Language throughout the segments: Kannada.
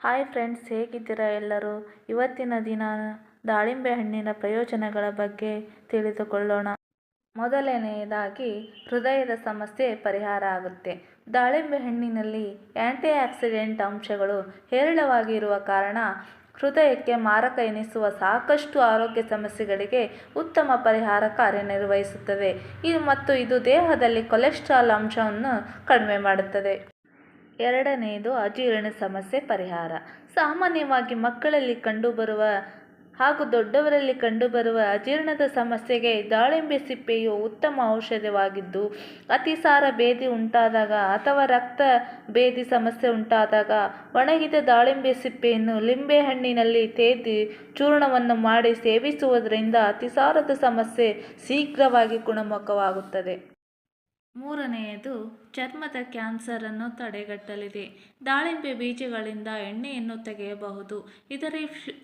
ಹಾಯ್ ಫ್ರೆಂಡ್ಸ್, ಹೇಗಿದ್ದೀರಾ ಎಲ್ಲರೂ? ಇವತ್ತಿನ ದಿನ ದಾಳಿಂಬೆ ಹಣ್ಣಿನ ಪ್ರಯೋಜನಗಳ ಬಗ್ಗೆ ತಿಳಿದುಕೊಳ್ಳೋಣ. ಮೊದಲನೆಯದಾಗಿ, ಹೃದಯದ ಸಮಸ್ಯೆ ಪರಿಹಾರ ಆಗುತ್ತೆ. ದಾಳಿಂಬೆ ಹಣ್ಣಿನಲ್ಲಿ ಆ್ಯಂಟಿ ಆಕ್ಸಿಡೆಂಟ್ ಅಂಶಗಳು ಹೇರಳವಾಗಿರುವ ಕಾರಣ ಹೃದಯಕ್ಕೆ ಮಾರಕ ಎನಿಸುವ ಸಾಕಷ್ಟು ಆರೋಗ್ಯ ಸಮಸ್ಯೆಗಳಿಗೆ ಉತ್ತಮ ಪರಿಹಾರ ಕಾರ್ಯನಿರ್ವಹಿಸುತ್ತದೆ. ಇದು ಮತ್ತು ಇದು ದೇಹದಲ್ಲಿ ಕೊಲೆಸ್ಟ್ರಾಲ್ ಅಂಶವನ್ನು ಕಡಿಮೆ ಮಾಡುತ್ತದೆ. ಎರಡನೆಯದು ಅಜೀರ್ಣ ಸಮಸ್ಯೆ ಪರಿಹಾರ. ಸಾಮಾನ್ಯವಾಗಿ ಮಕ್ಕಳಲ್ಲಿ ಕಂಡುಬರುವ ಹಾಗೂ ದೊಡ್ಡವರಲ್ಲಿ ಕಂಡುಬರುವ ಅಜೀರ್ಣದ ಸಮಸ್ಯೆಗೆ ದಾಳಿಂಬೆ ಸಿಪ್ಪೆಯು ಉತ್ತಮ ಔಷಧವಾಗಿದ್ದು, ಅತಿಸಾರ ಭೇದಿ ಉಂಟಾದಾಗ ಅಥವಾ ರಕ್ತ ಭೇದಿ ಸಮಸ್ಯೆ ಉಂಟಾದಾಗ ಒಣಗಿದ ದಾಳಿಂಬೆ ಸಿಪ್ಪೆಯನ್ನು ಲಿಂಬೆಹಣ್ಣಿನಲ್ಲಿ ತೇದಿ ಚೂರ್ಣವನ್ನು ಮಾಡಿ ಸೇವಿಸುವುದರಿಂದ ಅತಿಸಾರದ ಸಮಸ್ಯೆ ಶೀಘ್ರವಾಗಿ ಗುಣಮುಖವಾಗುತ್ತದೆ. ಮೂರನೆಯದು, ಚರ್ಮದ ಕ್ಯಾನ್ಸರನ್ನು ತಡೆಗಟ್ಟಲಿದೆ. ದಾಳಿಂಬೆ ಬೀಜಗಳಿಂದ ಎಣ್ಣೆಯನ್ನು ತೆಗೆಯಬಹುದು. ಇದರ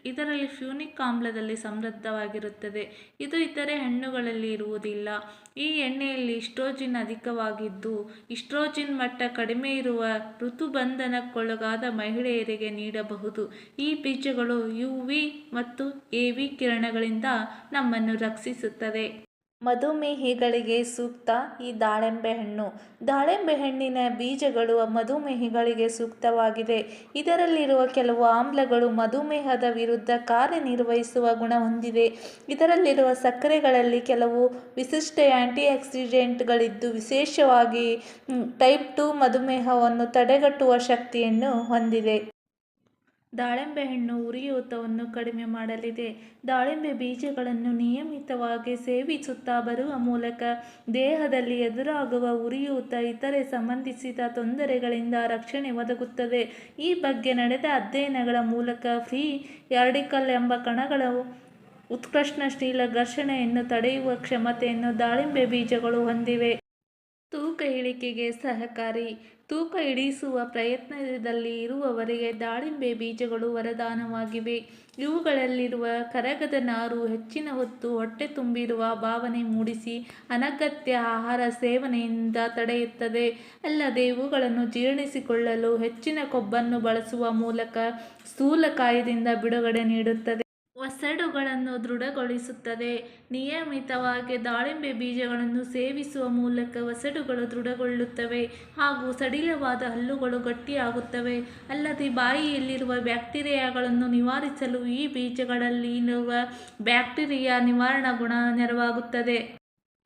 ಇದರಲ್ಲಿ ಫ್ಯೂನಿಕ್ ಆಮ್ಲದಲ್ಲಿ ಸಮೃದ್ಧವಾಗಿರುತ್ತದೆ. ಇದು ಇತರೆ ಹಣ್ಣುಗಳಲ್ಲಿ ಇರುವುದಿಲ್ಲ. ಈ ಎಣ್ಣೆಯಲ್ಲಿ ಇಸ್ಟ್ರೋಜಿನ್ ಅಧಿಕವಾಗಿದ್ದು, ಇಸ್ಟ್ರೋಜಿನ್ ಮಟ್ಟ ಕಡಿಮೆ ಇರುವ ಋತುಬಂಧನಕ್ಕೊಳಗಾದ ಮಹಿಳೆಯರಿಗೆ ನೀಡಬಹುದು. ಈ ಬೀಜಗಳು ಯು ವಿ ಮತ್ತು ಎ ವಿ ಕಿರಣಗಳಿಂದ ನಮ್ಮನ್ನು ರಕ್ಷಿಸುತ್ತದೆ. ಮಧುಮೇಹಿಗಳಿಗೆ ಸೂಕ್ತ ಈ ದಾಳಿಂಬೆ ಹಣ್ಣು. ದಾಳಿಂಬೆ ಹಣ್ಣಿನ ಬೀಜಗಳು ಮಧುಮೇಹಿಗಳಿಗೆ ಸೂಕ್ತವಾಗಿದೆ. ಇದರಲ್ಲಿರುವ ಕೆಲವು ಆಮ್ಲಗಳು ಮಧುಮೇಹದ ವಿರುದ್ಧ ಕಾರ್ಯನಿರ್ವಹಿಸುವ ಗುಣ ಹೊಂದಿದೆ ಇದರಲ್ಲಿರುವ ಸಕ್ಕರೆಗಳಲ್ಲಿ ಕೆಲವು ವಿಶಿಷ್ಟ ಆ್ಯಂಟಿಆಕ್ಸಿಡೆಂಟ್ಗಳಿದ್ದು, ವಿಶೇಷವಾಗಿ ಟೈಪ್ ಟು ಮಧುಮೇಹವನ್ನು ತಡೆಗಟ್ಟುವ ಶಕ್ತಿಯನ್ನು ಹೊಂದಿದೆ. ದಾಳಿಂಬೆಹಣ್ಣು ಉರಿಯೂತವನ್ನು ಕಡಿಮೆ ಮಾಡಲಿದೆ. ದಾಳಿಂಬೆ ಬೀಜಗಳನ್ನು ನಿಯಮಿತವಾಗಿ ಸೇವಿಸುತ್ತಾ ಬರುವ ಮೂಲಕ ದೇಹದಲ್ಲಿ ಎದುರಾಗುವ ಉರಿಯೂತ ಇತರೆ ಸಂಬಂಧಿಸಿದ ತೊಂದರೆಗಳಿಂದ ರಕ್ಷಣೆ ಒದಗುತ್ತದೆ. ಈ ಬಗ್ಗೆ ನಡೆದ ಅಧ್ಯಯನಗಳ ಮೂಲಕ ಫ್ರೀ ಯಾರ್ಡಿಕಲ್ ಎಂಬ ಕಣಗಳ ಉತ್ಕೃಷ್ಟಶೀಲ ಘರ್ಷಣೆಯನ್ನು ತಡೆಯುವ ಕ್ಷಮತೆಯನ್ನು ದಾಳಿಂಬೆ ಬೀಜಗಳು ಹೊಂದಿವೆ. ತೂಕ ಇಳಿಕೆಗೆ ಸಹಕಾರಿ. ತೂಕ ಇಳಿಸುವ ಪ್ರಯತ್ನದಲ್ಲಿ ಇರುವವರಿಗೆ ದಾಳಿಂಬೆ ಬೀಜಗಳು ವರದಾನವಾಗಿವೆ. ಇವುಗಳಲ್ಲಿರುವ ಕರಗದ ನಾರು ಹೆಚ್ಚಿನ ಹೊತ್ತು ಹೊಟ್ಟೆ ತುಂಬಿರುವ ಭಾವನೆ ಮೂಡಿಸಿ ಅನಗತ್ಯ ಆಹಾರ ಸೇವನೆಯಿಂದ ತಡೆಯುತ್ತದೆ. ಅಲ್ಲದೆ ಇವುಗಳನ್ನು ಜೀರ್ಣಿಸಿಕೊಳ್ಳಲು ಹೆಚ್ಚಿನ ಕೊಬ್ಬನ್ನು ಬಳಸುವ ಮೂಲಕ ಸ್ಥೂಲಕಾಯದಿಂದ ಬಿಡುಗಡೆ ನೀಡುತ್ತದೆ. ವಸಡುಗಳನ್ನು ದೃಢಗೊಳಿಸುತ್ತದೆ. ನಿಯಮಿತವಾಗಿ ದಾಳಿಂಬೆ ಬೀಜಗಳನ್ನು ಸೇವಿಸುವ ಮೂಲಕ ವಸಡುಗಳು ದೃಢಗೊಳ್ಳುತ್ತವೆ ಹಾಗೂ ಸಡಿಲವಾದ ಹಲ್ಲುಗಳು ಗಟ್ಟಿಯಾಗುತ್ತವೆ. ಅಲ್ಲದೆ ಬಾಯಿಯಲ್ಲಿರುವ ಬ್ಯಾಕ್ಟೀರಿಯಾಗಳನ್ನು ನಿವಾರಿಸಲು ಈ ಬೀಜಗಳಲ್ಲಿರುವ ಬ್ಯಾಕ್ಟೀರಿಯಾ ನಿವಾರಣಾ ಗುಣ ನೆರವಾಗುತ್ತದೆ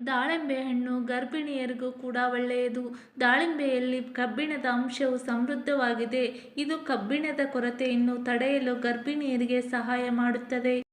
ದಾಳಿಂಬೆ ಹಣ್ಣು ಗರ್ಭಿಣಿಯರಿಗೂ ಕೂಡ ಒಳ್ಳೆಯದು. ದಾಳಿಂಬೆಯಲ್ಲಿ ಕಬ್ಬಿಣದ ಅಂಶವು ಸಮೃದ್ಧವಾಗಿದೆ. ಇದು ಕಬ್ಬಿಣದ ಕೊರತೆಯನ್ನು ತಡೆಯಲು ಗರ್ಭಿಣಿಯರಿಗೆ ಸಹಾಯ ಮಾಡುತ್ತದೆ.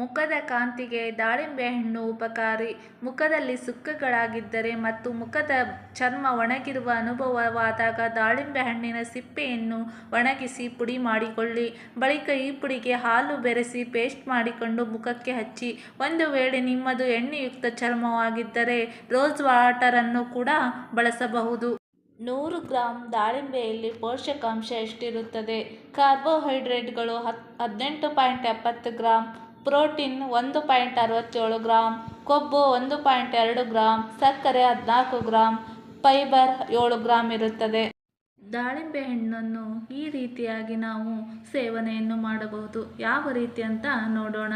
ಮುಖದ ಕಾಂತಿಗೆ ದಾಳಿಂಬೆ ಹಣ್ಣು ಉಪಕಾರಿ. ಮುಖದಲ್ಲಿ ಸುಕ್ಕಗಳಾಗಿದ್ದರೆ ಮತ್ತು ಮುಖದ ಚರ್ಮ ಒಣಗಿರುವ ಅನುಭವವಾದಾಗ ದಾಳಿಂಬೆ ಹಣ್ಣಿನ ಸಿಪ್ಪೆಯನ್ನು ಒಣಗಿಸಿ ಪುಡಿ ಮಾಡಿಕೊಳ್ಳಿ. ಬಳಿಕ ಈ ಪುಡಿಗೆ ಹಾಲು ಬೆರೆಸಿ ಪೇಸ್ಟ್ ಮಾಡಿಕೊಂಡು ಮುಖಕ್ಕೆ ಹಚ್ಚಿ. ಒಂದು ವೇಳೆ ನಿಮ್ಮದು ಎಣ್ಣೆಯುಕ್ತ ಚರ್ಮವಾಗಿದ್ದರೆ ರೋಸ್ ವಾಟರನ್ನು ಕೂಡ ಬಳಸಬಹುದು. ನೂರು ಗ್ರಾಂ ದಾಳಿಂಬೆಯಲ್ಲಿ ಪೋಷಕಾಂಶ ಎಷ್ಟಿರುತ್ತದೆ? ಕಾರ್ಬೋಹೈಡ್ರೇಟ್ಗಳು ಹತ್, ಹದಿನೆಂಟು ಪಾಯಿಂಟ್ ಎಪ್ಪತ್ತು ಗ್ರಾಂ. ಪ್ರೋಟೀನ್ ಒಂದು ಪಾಯಿಂಟ್ ಅರವತ್ತೇಳು ಗ್ರಾಮ್ ಕೊಬ್ಬು ಒಂದು ಪಾಯಿಂಟ್ ಎರಡು ಗ್ರಾಮ್ ಸಕ್ಕರೆ ಹದಿನಾಲ್ಕು ಗ್ರಾಮ್ ಫೈಬರ್ ಏಳು ಗ್ರಾಮ್ ಇರುತ್ತದೆ. ದಾಳಿಂಬೆ ಹಣ್ಣನ್ನು ಈ ರೀತಿಯಾಗಿ ನಾವು ಸೇವನೆಯನ್ನು ಮಾಡಬಹುದು. ಯಾವ ರೀತಿ ಅಂತ ನೋಡೋಣ.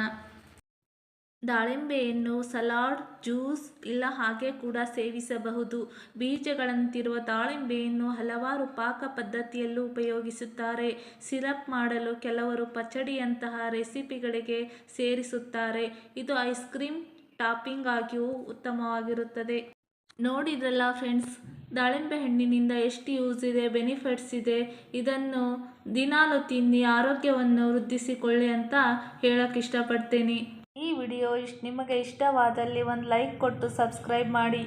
ದಾಳಿಂಬೆಯನ್ನು, ಸಲಾಡ್, ಜ್ಯೂಸ್ ಇಲ್ಲ ಹಾಗೆ ಕೂಡ ಸೇವಿಸಬಹುದು. ಬೀಜಗಳಂತಿರುವ ದಾಳಿಂಬೆಯನ್ನು ಹಲವಾರು ಪಾಕ ಪದ್ಧತಿಯಲ್ಲೂ ಉಪಯೋಗಿಸುತ್ತಾರೆ. ಸಿರಪ್ ಮಾಡಲು ಕೆಲವರು ಪಚಡಿಯಂತಹ ರೆಸಿಪಿಗಳಿಗೆ ಸೇರಿಸುತ್ತಾರೆ. ಇದು ಐಸ್ ಕ್ರೀಮ್ ಟಾಪಿಂಗ್ ಆಗಿಯೂ ಉತ್ತಮವಾಗಿರುತ್ತದೆ. ನೋಡಿದ್ರಲ್ಲ ಫ್ರೆಂಡ್ಸ್, ದಾಳಿಂಬೆ ಹಣ್ಣಿನಿಂದ ಎಷ್ಟು ಯೂಸ್ ಇದೆ, ಬೆನಿಫಿಟ್ಸ್ ಇದೆ? ಇದನ್ನು ದಿನಾಲು ತಿನ್ನಿ, ಆರೋಗ್ಯವನ್ನು ವೃದ್ಧಿಸಿಕೊಳ್ಳಿ ಅಂತ ಹೇಳಕ್ಕೆ ಇಷ್ಟಪಡ್ತೀನಿ. ವಿಡಿಯೋ ಇಷ್ಟು ನಿಮಗೆ ಇಷ್ಟವಾದಲ್ಲಿ ಒಂದು ಲೈಕ್ ಕೊಟ್ಟು ಸಬ್ಸ್ಕ್ರೈಬ್ ಮಾಡಿ.